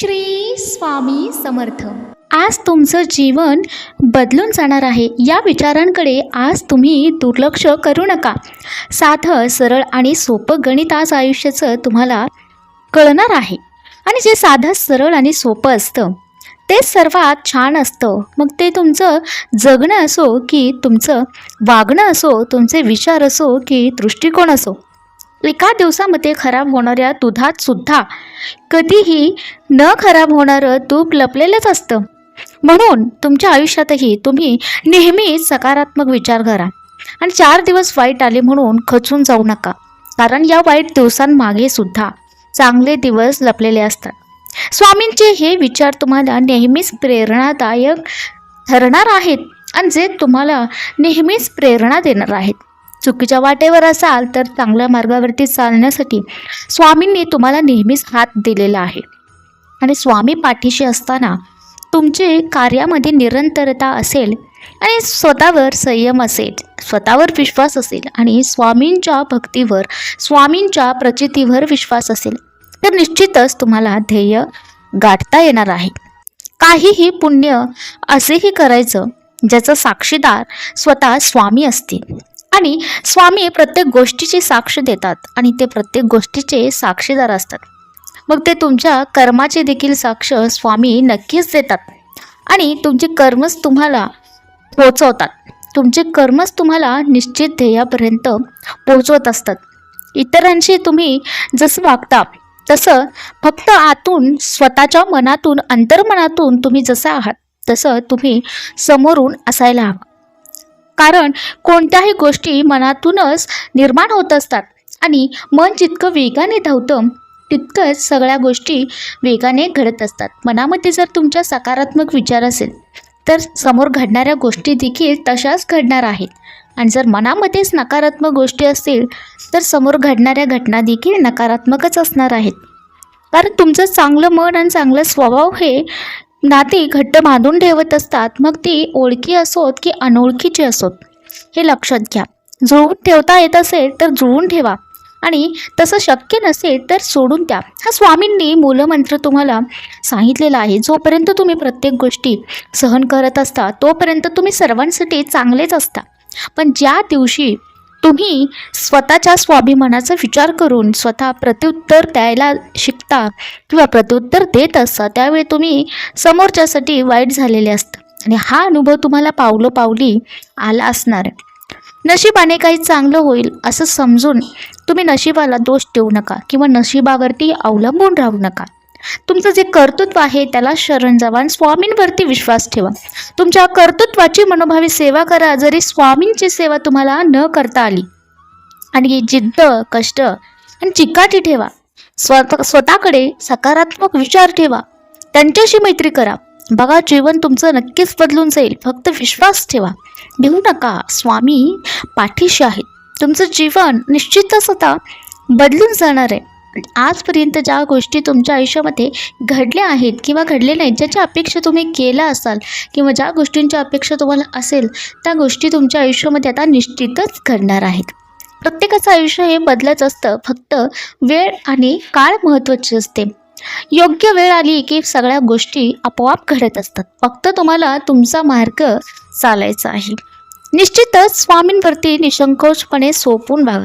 श्री स्वामी समर्थ. आज तुमचं जीवन बदलून जाणार आहे. या विचारांकडे आज तुम्ही दुर्लक्ष करू नका. साधं सरळ आणि सोपं गणित आज आयुष्याचं तुम्हाला कळणार आहे. आणि जे साधं सरळ आणि सोपं असतं ते सर्वात छान असतं. मग ते तुमचं जगणं असो की तुमचं वागणं असो तुमचे विचार असो की दृष्टिकोन असो. एका दिवसामध्ये खराब होणाऱ्या दुधात सुद्धा कधीही न खराब होणारं तूप लपलेलंच असतं. म्हणून तुमच्या आयुष्यातही तुम्ही नेहमी सकारात्मक विचार करा आणि चार दिवस वाईट आले म्हणून खचून जाऊ नका. कारण या वाईट दिवसांमागे सुद्धा चांगले दिवस लपलेले असतात. स्वामींचे हे विचार तुम्हाला नेहमीच प्रेरणादायक ठरणार आहेत आणि जे तुम्हाला नेहमीच प्रेरणा देणार आहेत. चुकीच्या वाटेवर असाल तर चांगल्या मार्गावरती चालण्यासाठी स्वामींनी तुम्हाला नेहमीच हात दिलेला आहे. आणि स्वामी पाठीशी असताना तुमचे कार्यामध्ये निरंतरता असेल आणि स्वतःवर संयम असेल स्वतःवर विश्वास असेल आणि स्वामींच्या भक्तीवर स्वामींच्या प्रचितीवर विश्वास असेल तर निश्चितच तुम्हाला ध्येय गाठता येणार आहे. काहीही पुण्य असेही करायचं ज्याचं साक्षीदार स्वतः स्वामी असतील. आणि स्वामी प्रत्येक गोष्टीची साक्ष देतात आणि ते प्रत्येक गोष्टीचे साक्षीदार असतात. मग ते तुमच्या कर्माचे देखील साक्ष स्वामी नक्कीच देतात आणि तुमचे कर्मच तुम्हाला पोचवतात. तुमचे कर्मच तुम्हाला निश्चित ध्येयापर्यंत पोचवत असतात. इतरांशी तुम्ही जसं वागता तसं फक्त आतून स्वतःच्या मनातून अंतर्मनातून तुम्ही जसं आहात तसं तुम्ही समोरून असायला हवं. कारण कोणत्याही गोष्टी मनातूनच निर्माण होत असतात. आणि मन जितकं वेगाने धावतं तितकंच सगळ्या गोष्टी वेगाने घडत असतात. मनामध्ये जर तुमच्या सकारात्मक विचार असेल तर समोर घडणाऱ्या गोष्टी देखील तशाच घडणार आहेत. आणि जर मनामध्येच नकारात्मक गोष्टी असतील तर समोर घडणाऱ्या घटना देखील नकारात्मकच असणार आहेत. कारण तुमचं चांगलं मन आणि चांगलं स्वभाव हे नाती घट्ट बांधून ठेवत असतात मग ती ओळखी असोत की अनोळखीची असोत? हे लक्षात घ्या. जुळवून ठेवता येत असेल तर जुळवून ठेवा आणि तसं शक्य नसेल तर सोडून द्या. हा स्वामींनी मूलमंत्र तुम्हाला सांगितलेला आहे. जोपर्यंत तुम्ही प्रत्येक गोष्टी सहन करत असता तोपर्यंत तुम्ही सर्वांसाठी चांगलेच असता. पण ज्या दिवशी तुम्ही स्वतःच्या स्वाभिमानाचा विचार करून स्वतः प्रत्युत्तर द्यायला शिकता किंवा प्रत्युत्तर देत असता त्यावेळी तुम्ही समोरच्यासाठी वाईट झालेले असतं. आणि हा अनुभव तुम्हाला पावलं पावली आला असणार. आहे नशिबाने काही चांगलं होईल असं समजून तुम्ही नशिबाला दोष देऊ नका किंवा नशिबावरती अवलंबून राहू नका. तुमचं जे कर्तृत्व आहे त्याला शरण जावा आणि स्वामींवरती विश्वास ठेवा. तुमच्या कर्तृत्वाची मनोभावी सेवा करा जरी स्वामींची सेवा तुम्हाला न करता आली. आणि जिद्द कष्ट आणि चिकाटी ठेवा. स्वतः स्वतःकडे सकारात्मक विचार ठेवा. त्यांच्याशी मैत्री करा. बघा जीवन तुमचं नक्कीच बदलून जाईल. फक्त विश्वास ठेवा. भिवू नका. स्वामी पाठीशी आहेत. तुमचं जीवन निश्चितच आता बदलून जाणार आहे. आजपर्यंत ज्या गोष्टी तुमच्या आयुष्यामध्ये घडल्या आहेत किंवा घडले नाहीत ज्याच्या अपेक्षा तुम्ही केला असाल किंवा ज्या गोष्टींची अपेक्षा तुम्हाला असेल त्या गोष्टी तुमच्या आयुष्यामध्ये आता निश्चितच घडणार आहेत. प्रत्येकाचं आयुष्य हे बदलत असतं फक्त वेळ आणि काळ महत्त्वाची असते. योग्य वेळ आली की सगळ्या गोष्टी आपोआप घडत असतात. फक्त तुम्हाला तुमचा मार्ग चालायचा आहे. निश्चितच स्वामींवरती निसंकोचपणे सोपून व्हावं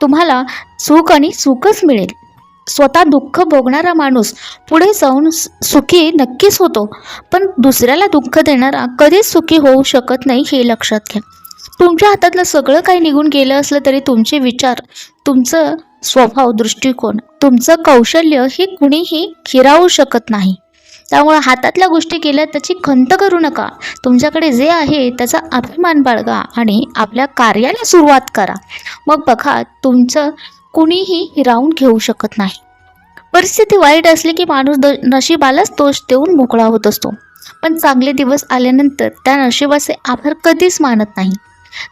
तुम्हाला सुख आणि सुखच मिळेल. स्वतः दुःख भोगणारा माणूस पुढे जाऊन सुखी नक्कीच होतो. पण दुसऱ्याला दुःख देणारा कधीच सुखी होऊ शकत नाही हे लक्षात घ्या. तुमच्या हातातलं सगळं काही निघून गेलं असलं तरी तुमचे विचार तुमचं स्वभाव दृष्टिकोन तुमचं कौशल्य हे कुणीही हिरावू शकत नाही. त्यामुळे हातातल्या गोष्टी केल्या त्याची खंत करू नका. तुमच्याकडे जे आहे त्याचा अभिमान बाळगा आणि आपल्या कार्याला सुरुवात करा. मग बघा तुमचं कुणीही हिरावून घेऊ शकत नाही. परिस्थिती वाईट असली की माणूस द नशिबालाच दोष देऊन मोकळा होत असतो. पण चांगले दिवस आल्यानंतर त्या नशिबाचे आभार कधीच मानत नाही.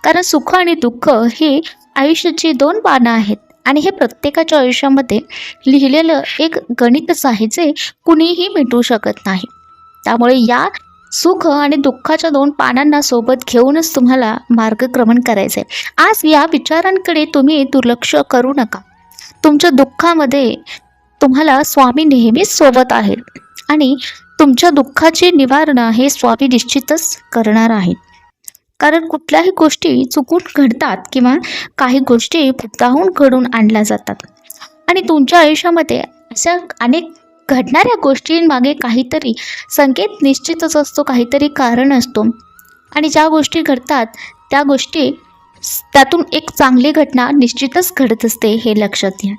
कारण सुख आणि दुःख हे आयुष्याची दोन पानं आहेत आणि हे प्रत्येकाच्या आयुष्यामध्ये लिहिलेलं एक गणितच आहे जे कुणीही मिटवू शकत नाही. त्यामुळे या सुख आणि दुःखाच्या दोन पानांना सोबत घेऊनच तुम्हाला मार्गक्रमण करायचं आहे आज या विचारांकडे तुम्ही दुर्लक्ष करू नका. तुमच्या दुःखामध्ये तुम्हाला स्वामी नेहमीच सोबत आहेत आणि तुमच्या दुःखाचे निवारण हे स्वामी निश्चितच करणार आहेत. कारण कुठल्याही गोष्टी चुकून घडतात किंवा काही गोष्टी मुद्दाहून घडून आणल्या जातात. आणि तुमच्या आयुष्यामध्ये अशा अनेक घडणाऱ्या गोष्टींमागे काहीतरी संकेत निश्चितच असतो काहीतरी कारण असतो. आणि ज्या गोष्टी घडतात त्या गोष्टी त्यातून एक चांगली घटना निश्चितच घडत असते हे लक्षात घ्या.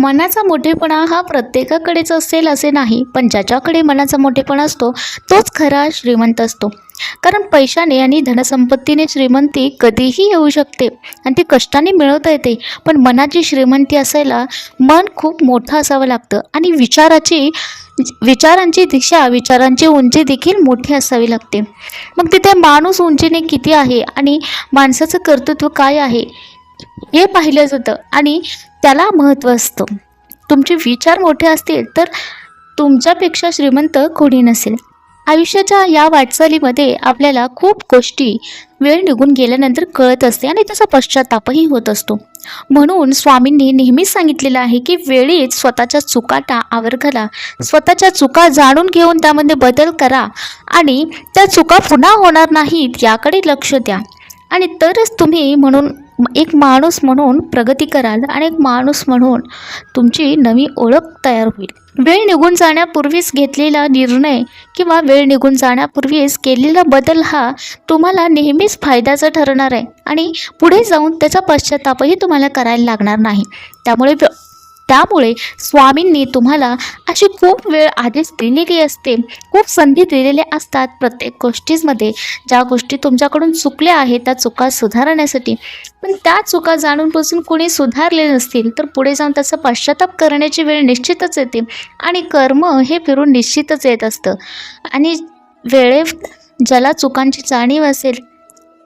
मनाचा मोठेपणा हा प्रत्येकाकडेच असेल असे नाही पण ज्याच्याकडे मनाचा मोठेपणा असतो तोच खरा श्रीमंत असतो. कारण पैशाने आणि धनसंपत्तीने श्रीमंती कधीही येऊ शकते आणि ती कष्टाने मिळवता येते. पण मनाची श्रीमंती असायला मन खूप मोठं असावं लागतं आणि विचाराची विचारांची दिशा विचारांची उंची देखील मोठी असावी लागते. मग तिथे माणूस उंचीने किती आहे आणि माणसाचं कर्तृत्व काय आहे हे पाहिलं जातं आणि त्याला महत्त्व असतं. तुमचे विचार मोठे असतील तर तुमच्यापेक्षा श्रीमंत कोणी नसेल. आयुष्याच्या या वाटचालीमध्ये आपल्याला खूप गोष्टी वेळ निघून गेल्यानंतर कळत असते आणि त्याचा पश्चातापही होत असतो. म्हणून स्वामींनी नेहमीच सांगितलेलं आहे की वेळीच स्वतःच्या चुका टा आवर घाला. स्वतःच्या चुका जाणून घेऊन त्यामध्ये बदल करा आणि त्या चुका पुन्हा होणार नाहीत याकडे लक्ष द्या. आणि तरच तुम्ही म्हणून एक माणूस म्हणून प्रगती कराल आणि एक माणूस म्हणून तुमची नवी ओळख तयार होईल. वेळ निघून जाण्यापूर्वीच घेतलेला निर्णय किंवा वेळ निघून जाण्यापूर्वीच केलेला बदल हा तुम्हाला नेहमीच फायद्याचा ठरणार आहे आणि पुढे जाऊन त्याचा पश्चातापही तुम्हाला करायला लागणार नाही. त्यामुळे त्यामुळे स्वामींनी तुम्हाला अशी खूप वेळ आधीच दिलेली असते. खूप संधी दिलेल्या असतात प्रत्येक गोष्टींमध्ये. ज्या गोष्टी तुमच्याकडून चुकल्या आहेत त्या चुका सुधारण्यासाठी. पण त्या चुका जाणून बसून कोणी सुधारले नसतील तर पुढे जाऊन त्याचा पश्चाताप करण्याची वेळ निश्चितच येते. आणि कर्म हे फिरून निश्चितच येत असतं. आणि वेळेत ज्याला चुकांची जाणीव असेल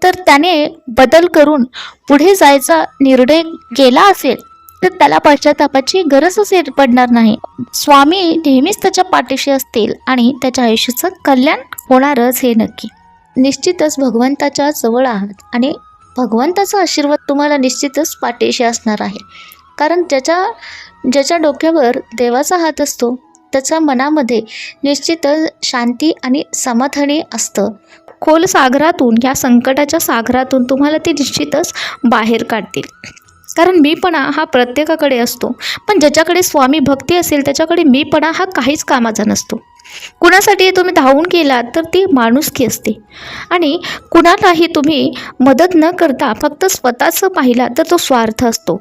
तर त्याने बदल करून पुढे जायचा निर्णय केला असेल तर त्याला पश्चातापाची गरजच असे पडणार नाही. स्वामी नेहमीच त्याच्या पाठीशी असतील आणि त्याच्या आयुष्याचं कल्याण होणारच हे नक्की. निश्चितच भगवंताच्या जवळ आहात आणि भगवंताचा आशीर्वाद तुम्हाला निश्चितच पाठीशी असणार आहे. कारण ज्याच्या ज्याच्या डोक्यावर देवाचा हात असतो त्याच्या मनामध्ये निश्चितच शांती आणि समाधानी असतं. खोल सागरातून या संकटाच्या सागरातून तुम्हाला ते निश्चितच बाहेर काढतील. कारण मीपणा हा प्रत्येकाकडे असतो. पण ज्याच्याकडे स्वामी भक्ती असेल त्याच्याकडे मीपणा हा काहीच कामाचा नसतो. कुणासाठी तुम्ही धावून गेलात तर ती माणुसकी असते. आणि कुणालाही तुम्ही मदत न करता फक्त स्वतःचं पाहिला तर तो स्वार्थ असतो.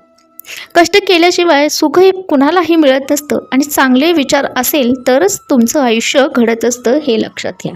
कष्ट केल्याशिवाय सुख हे कुणालाही मिळत नसतं. आणि चांगले विचार असेल तरच तुमचं आयुष्य घडत असतं हे लक्षात घ्या.